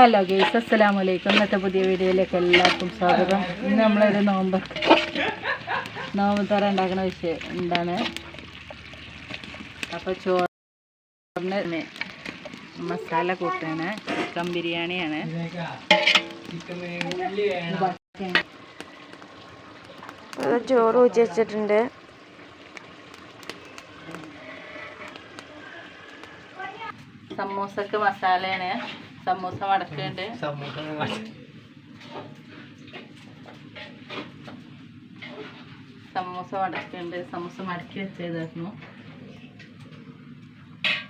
Hello guys അസ്സലാമു വലൈക്കും ഇന്നത്തെ പുതിയ വീഡിയോയിലേക്ക് എല്ലാവർക്കും സ്വാഗതം. ഇന്ന് നമ്മളൊരു നോമ്പ് നോമ്പ് തോറ ഉണ്ടാക്കുന്ന വിഷയം എന്താണ്? അപ്പോൾ ചോറിന് മസാല കൂട്ടാണ്. ചിക്കൻ ബിരിയാണിയാണ്. ചോറ് ഊറ്റി വെച്ചിട്ടുണ്ട്. സമൂസക്ക് മസാലയാണ്. സമൂസ മടക്കുന്നുണ്ട് സമൂസ മടക്കുന്നുണ്ട് സമൂസ മടക്കി വെച്ചതായിരുന്നു.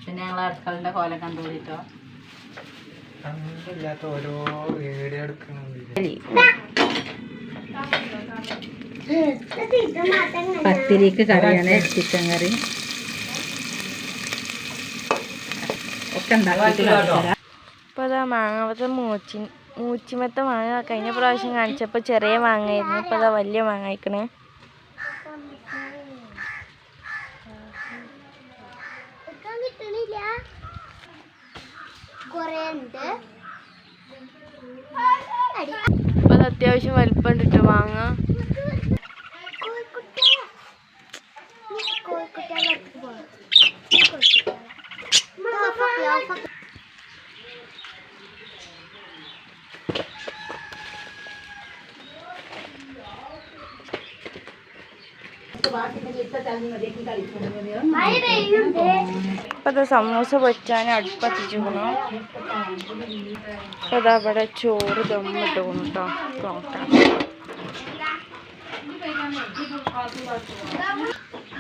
പിന്നെ ഞങ്ങൾ അടുക്കളുടെ കോലം കണ്ടുപിടിട്ടോ ഓരോ വീഡിയോ പത്തിരിക്ക് കറിയാണ് ചിക്കൻ കറി. ഒക്കെ കാണിച്ചുതരാം. അപ്പോൾ അതാ മാങ്ങാമത്തെ മൂച്ചി മൂച്ചിമത്തെ മാങ്ങ കഴിഞ്ഞ പ്രാവശ്യം കാണിച്ചപ്പോൾ ചെറിയ മാങ്ങയായിരുന്നു. ഇപ്പോൾ അതാ വലിയ മാങ്ങ അയക്കണേ അപ്പോൾ അത് അത്യാവശ്യം വലിപ്പം ഉണ്ട് മാങ്ങ. അപ്പോൾ അത് സമൂസ പൊരിച്ചാൻ അടുപ്പത്തിച്ചിരിക്കണു അപ്പോൾ അതാ ഇവിടെ ചോറ് ദമ്മിട്ട് കേട്ടോ. നോക്കാം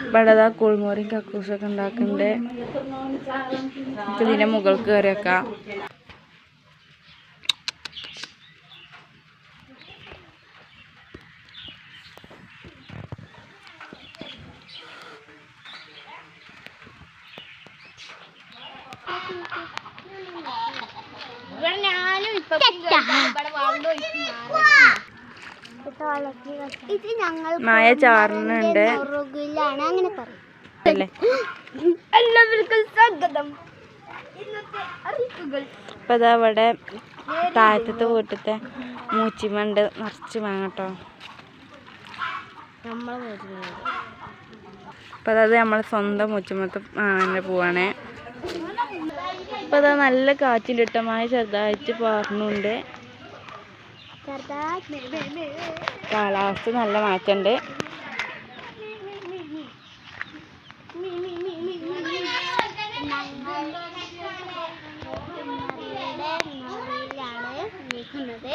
ഇവിടെ അതാ കുളിമുറിയും കക്കൂസൊക്കെ ഉണ്ടാക്കുന്നുണ്ട്. ഇപ്പം ഇതിന്റെ ഇത് ഞങ്ങൾ മായ ചാറിനുണ്ട്. പുറകിലാണ് അങ്ങനെ പറയും. അല്ലേ? എല്ലാവർക്കും സ്വാഗതം. ഇന്നത്തെ അറിയിപ്പുകൾ ഇപ്പം ഇതാ ഇവിടെ താഴത്തെ വീട്ടിലത്തെ മൂച്ചിമണ്ട് നിറച്ച് വാങ്ങട്ടോ നമ്മളെ അപ്പം അതായത് നമ്മളെ സ്വന്തം മൂച്ചിമത്ത് പോവാണേ. അപ്പം അതാ നല്ല കാറ്റിലിട്ട മായ ചെറുതായിട്ട് പാറുന്നുണ്ട് കാലാവസ്ഥ നല്ല മാറ്റമുണ്ട് നിൽക്കുന്നത്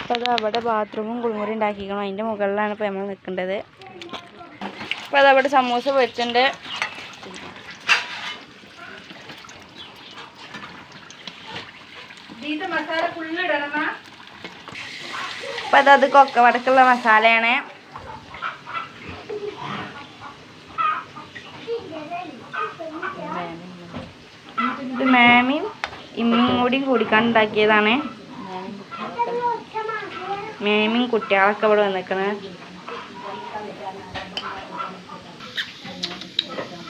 അപ്പം അത് അവിടെ ബാത്റൂമും കുളിമുറി ഉണ്ടാക്കിക്കണം. അതിന്റെ മുകളിലാണ് ഇപ്പോൾ നമ്മൾ നിൽക്കേണ്ടത് അപ്പം അതവിടെ സമൂസ പൊരിച്ചിട്ടുണ്ട്. അപ്പം അതത് കൊക്ക വടക്കുള്ള മസാലയാണ്. ഇത് മാമിയും ഇമ്മിയും കൂടി കൂടിക്കാൻ ഉണ്ടാക്കിയതാണ് മേമിയും കുട്ടികളൊക്കെ ഇവിടെ വന്നിക്കണ്.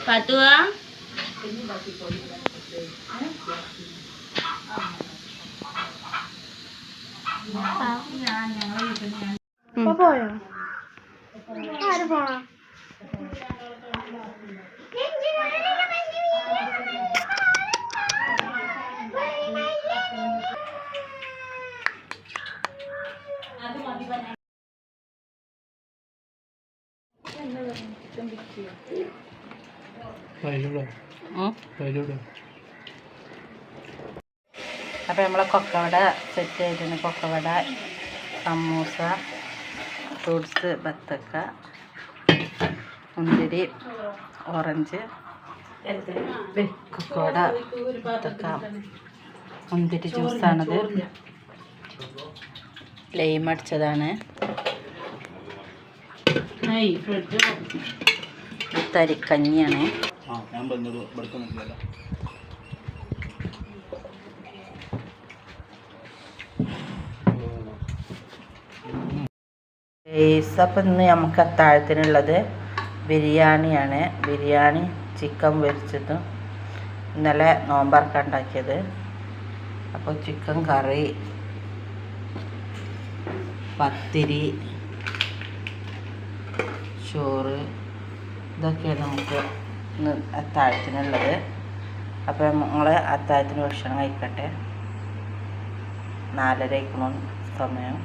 പത്തുവ പോയോ? ആര് പോണോ വൈലൂടെ ഉം. വൈലൂടെ അപ്പോൾ നമ്മളെ കൊക്കവട സെറ്റ് ആയിട്ടുണ്ട് കൊക്കവട സമൂസ ഫ്രൂട്ട്സ് ബത്തക്ക മുന്തിരി ഓറഞ്ച് കൊക്കവട ബത്തക്ക മുന്തിരി ജ്യൂസാണത് ലൈം അടിച്ചതാണ്. തരിക്കഞ്ഞിയാണ്. ഞാൻ പറഞ്ഞത് നിൽക്കില്ല അപ്പം ഇന്ന് നമുക്ക് അത്താഴത്തിനുള്ളത് ബിരിയാണിയാണ്. ബിരിയാണി ചിക്കൻ പൊരിച്ചതും ഇന്നലെ നോമ്പറക്ക ഉണ്ടാക്കിയത്. അപ്പോൾ ചിക്കൻ കറി പത്തിരി ചോറ് ഇതൊക്കെയാണ് നമുക്ക് ഇന്ന് അത്താഴത്തിനുള്ളത്. അപ്പോൾ നമ്മൾ അത്താഴത്തിന് ഭക്ഷണം കഴിക്കട്ടെ. നാലര ആയിക്കണം സമയം.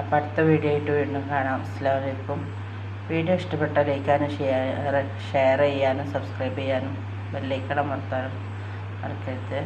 അപ്പോൾ അടുത്ത വീഡിയോ ആയിട്ട് വീണ്ടും കാണാം. അസ്സാം വീഡിയോ ഇഷ്ടപ്പെട്ടാൽ ലൈക്കാനും ഷെയർ ഷെയർ ചെയ്യാനും സബ്സ്ക്രൈബ് ചെയ്യാനും ബെല്ലൈക്കണം അമർത്താനും മറക്കരുത്.